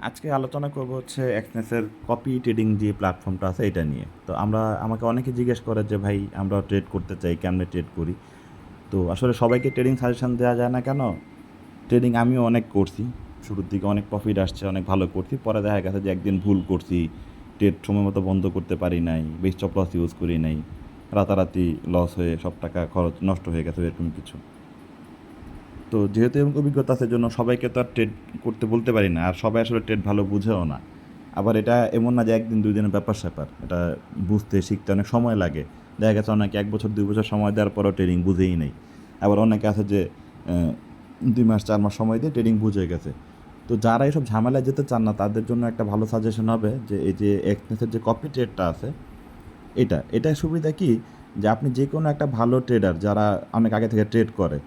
আজকে আলোচনা করব হচ্ছে এক্সনেসের কপি ট্রেডিং যে প্ল্যাটফর্মটা আছে এটা নিয়ে। তো আমরা, আমাকে অনেকে জিজ্ঞেস করে যে, ভাই আমরা ট্রেড করতে চাই, কেমনে ট্রেড করি? তো আসলে সবাইকে ট্রেডিং সাজেশন দেওয়া যায় না কেন? ট্রেডিং আমিও অনেক করছি। শুরুর দিকে অনেক প্রফিট আসছে, অনেক ভালো করছি। পরে দেখা গেছে যে একদিন ভুল করছি ট্রেড সময় মতো বন্ধ করতে পারি নাই, বেশ চপ ইউজ করি নাই, রাতারাতি লস হয়ে সব টাকা খরচ নষ্ট হয়ে গেছে, এরকম কিছু। তো যেহেতু এরকম অভিজ্ঞতা আছে জন্য সবাইকে তো আর ট্রেড করতে বলতে পারি না। আর সবাই আসলে ট্রেড ভালো বুঝেও না। আবার এটা এমন না যে একদিন, দুই দিনের ব্যাপার স্যাপার। এটা বুঝতে, শিখতে অনেক সময় লাগে। দেখা গেছে অনেকে এক বছর, দুই বছর সময় দেওয়ার পরেও ট্রেডিং বুঝেই নেই। আবার অনেকে আছে যে দুই মাস, চার মাস সময় দিয়ে ট্রেডিং বুঝে গেছে। তো যারা এইসব ঝামেলায় যেতে চান না, তাদের জন্য একটা ভালো সাজেশন হবে যে, এই যে এক্সনেসের যে কপি ট্রেডটা আছে, এটা এটা সুবিধা কি? যে আপনি যে কোনো একটা ভালো ট্রেডার যারা অনেক আগে থেকে ট্রেড করে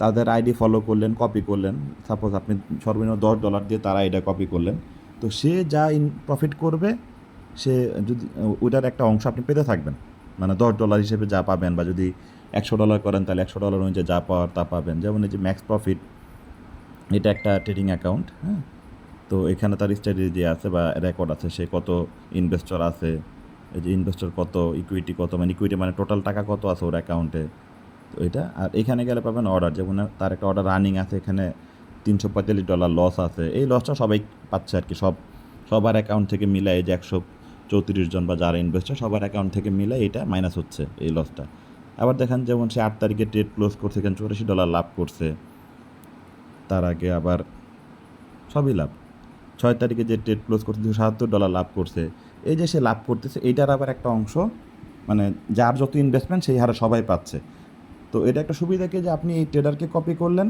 তাদের আইডি ফলো করলেন কপি করলেন। সাপোজ আপনি সর্বনিম্ন দশ ডলার দিয়ে তার আইডিয়া কপি করলেন। তো সে যা ইন প্রফিট করবে, সে যদি, ওইটার একটা অংশ আপনি পেতে থাকবেন। মানে দশ ডলার হিসেবে যা পাবেন বা যদি একশো ডলার করেন, তাহলে একশো ডলার অনুযায়ী যা পাওয়ার তা পাবেন। যেমন এই যে ম্যাক্স প্রফিট এটা একটা ট্রেডিং অ্যাকাউন্ট হ্যাঁ? তো এখানে তার স্ট্র্যাটেজি আছে বা রেকর্ড আছে, সে কত ইনভেস্টর আছে, এই যে ইনভেস্টর কত ইকুইটি কত মানে ইকুইটি মানে টোটাল টাকা কত আছে ওর অ্যাকাউন্টে তো এটা আর এখানে গেলে পাবেন অর্ডার যেমন তার একটা অর্ডার রানিং আছে এখানে, তিনশো পঁয়তাল্লিশ ডলার লস আছে। এই লসটা সবাই পাচ্ছে আর কি, সব, সবার অ্যাকাউন্ট থেকে মিলাই এই যে একশো চৌত্রিশ জন বা যারা ইনভেস্টর সবার অ্যাকাউন্ট থেকে মিলে এটা মাইনাস হচ্ছে এই লসটা আবার দেখেন যেমন সে আট তারিখে ট্রেড ক্লোজ করছে, এখানে চৌরাশি ডলার লাভ করছে। তার আগে আবার সবই লাভ। ছয় তারিখে যে ট্রেড ক্লোজ করছে, দুশো সাতাত্তর ডলার লাভ করছে। এই যে সে লাভ করতেছে, এইটার আবার একটা অংশ মানে যার যত ইনভেস্টমেন্ট সেই হারে সবাই পাচ্ছে। তো এটা একটা সুবিধা কি যে আপনি এই ট্রেডারকে কপি করলেন?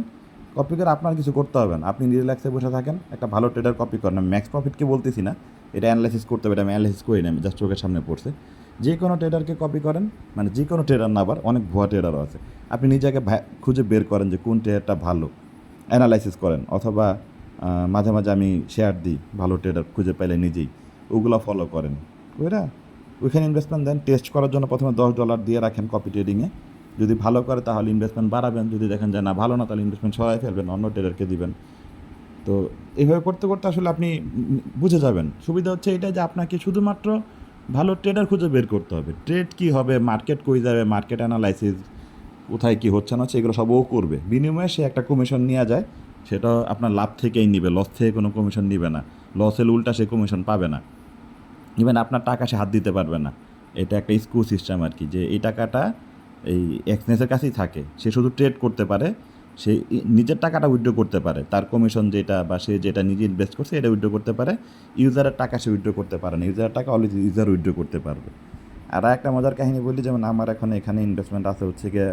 কপি করে আপনার কিছু করতে হবে না। আপনি রিল্যাক্সে বসে থাকেন, একটা ভালো ট্রেডার কপি করেন। আমি ম্যাক্স প্রফিটকে বলতেছি না, এটা অ্যানালাইসিস করতে হবে, এটা আমি অ্যানালাইসিস করি না, আমি জাস্ট চোখের সামনে পড়ছে। যে কোনো ট্রেডারকে কপি করেন মানে যে কোনো ট্রেডার না আবার অনেক ভুয়া ট্রেডারও আছে। আপনি নিজেকে খুঁজে বের করেন যে কোন ট্রেডারটা ভালো অ্যানালাইসিস করেন। অথবা মাঝে মাঝে আমি শেয়ার দিই, ভালো ট্রেডার খুঁজে পাইলে নিজেই। ওগুলো ফলো করেন। ওইরা ওইখানে ইনভেস্টমেন্ট দেন টেস্ট করার জন্য প্রথমে দশ ডলার দিয়ে রাখেন কপি ট্রেডিংয়ে যদি ভালো করে তাহলে ইনভেস্টমেন্ট বাড়াবেন। যদি দেখেন যে না, ভালো না, তাহলে ইনভেস্টমেন্ট সরাই ফেলবেন, অন্য ট্রেডারকে দিবেন। তো এইভাবে করতে করতে আসলে আপনি বুঝে যাবেন। সুবিধা হচ্ছে এটা যে আপনাকে শুধুমাত্র ভালো ট্রেডার খুঁজে বের করতে হবে। ট্রেড কী হবে মার্কেট কই যাবে মার্কেট অ্যানালাইসিস কোথায় কী হচ্ছে না এগুলো সব ও করবে। বিনিময়ে সে একটা কমিশন নেওয়া যায়। সেটা আপনার লাভ থেকেই নিবে লস থেকে কোনো কমিশন নিবে না। লস উল্টা সে কমিশন পাবে না। ইভেন আপনার টাকা সে হাত দিতে পারবে না। এটা একটা স্ক্রু সিস্টেম আর কি, যে এই টাকাটা এই এক্সনেসের কাছেই থাকে। সে শুধু ট্রেড করতে পারে, সে নিজের টাকাটা উইথড্র করতে পারে। তার কমিশন যেটা বা সে যেটা নিজে ইনভেস্ট করছে এটা উইথড্র করতে পারে। ইউজারের টাকা সে উইথড্র করতে পারে না। ইউজারের টাকা অলরেডি ইউজার উইথড্র করতে পারবে। আর একটা মজার কাহিনী বলি, যেমন আমার এখন এখানে ইনভেস্টমেন্ট আছে হচ্ছে গিয়ে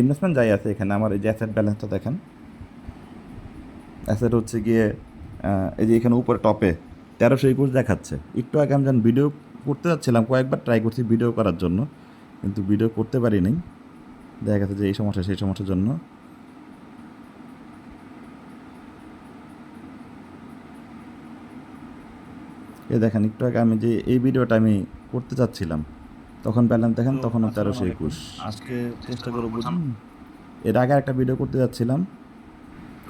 ইনভেস্টমেন্ট যাই আছে এখানে, আমার এই যে অ্যাসেট ব্যালেন্সটা দেখেন। অ্যাসেট হচ্ছে গিয়ে এই যে এখানে উপরে টপে তেরোশো একুশ দেখাচ্ছে। একটু আগে আমি যখন ভিডিও করতে যাচ্ছিলাম, কয়েকবার ট্রাই করছি ভিডিও করার জন্য। কিন্তু ভিডিও করতে পারি নাই। দেখা গেছে যে এই সমস্যা সেই সমস্যার জন্য। এই দেখেন একটু আগে আমি যে এই ভিডিওটা আমি করতে চাচ্ছিলাম তখন ব্যালেন্স দেখেন তখন তেরোশো একুশ। আজকে চেষ্টা করব বুঝুন এর আগে একটা ভিডিও করতে যাচ্ছিলাম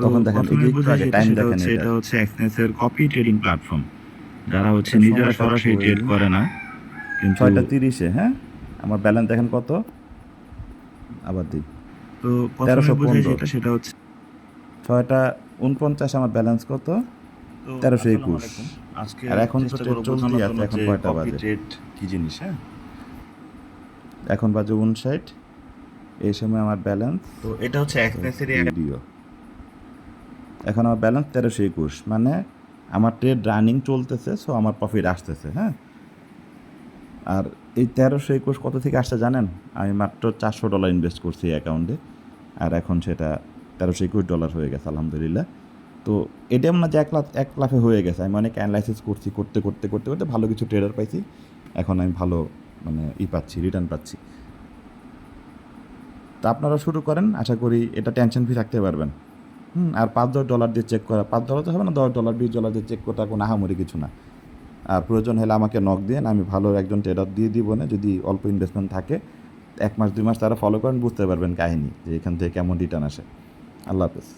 তখন দেখেন এই যে টাইম দেখেন এটা। এটা হচ্ছে এক্সনেসের কপি ট্রেডিং প্ল্যাটফর্ম যারা হচ্ছে নিজেরা সরাসরি ট্রেড করে না কিন্তু ছয়টা তিরিশে হ্যাঁ? আমার ব্যালেন্স দেখেন কত? আবার দিই। তো তেরোশো পনেরো। সেটা হচ্ছে ছয়টা উনপঞ্চাশ আমার ব্যালেন্স কত? তেরোশো একুশ। আর এখন তো চেষ্টা trade করব চলতেই বোঝানোর আছে, এখন কয়টা বাজে? কি জিনিস হ্যাঁ? এখন বাজে উনষাট। এই সময় আমার ব্যালেন্স তো এটা হচ্ছে ভিডিও এখন আমার ব্যালেন্স তেরোশো একুশ মানে আমার ট্রেড রানিং চলতেছে সো আমার প্রফিট আসতেছে হ্যাঁ? আর এই তেরোশো একুশ কত থেকে আসছে জানেন? আমি মাত্র চারশো ডলার ইনভেস্ট করছি অ্যাকাউন্টে আর এখন সেটা তেরোশো একুশ ডলার হয়ে গেছে, আলহামদুলিল্লাহ। তো এটা না যে এক লাখ এক লাখে হয়ে গেছে। আমি অনেক অ্যানালাইসিস করছি, করতে করতে করতে করতে ভালো কিছু ট্রেডার পাইছি। এখন আমি ভালো মানে ই পাচ্ছি রিটার্ন পাচ্ছি। তা আপনারা শুরু করেন, আশা করি এটা টেনশন ফ্রি থাকতে পারবেন। হুম, আর পাঁচ, দশ ডলার দিয়ে চেক করা, পাঁচ ডলার তো হবে না, দশ ডলার বিশ ডলার দিয়ে চেক করা, কোনো আহামরি কিছু না। আর প্রয়োজন হলে আমাকে নক দিয়ে আমি ভালো একজন ট্রেডার দিয়ে দিব না। যদি অল্প ইনভেস্টমেন্ট থাকে, এক মাস, দুই মাস তারা ফলো করেন, বুঝতে পারবেন কাহিনি যে এখান থেকে কেমন রিটার্ন আসে। আল্লাহ হাফেজ।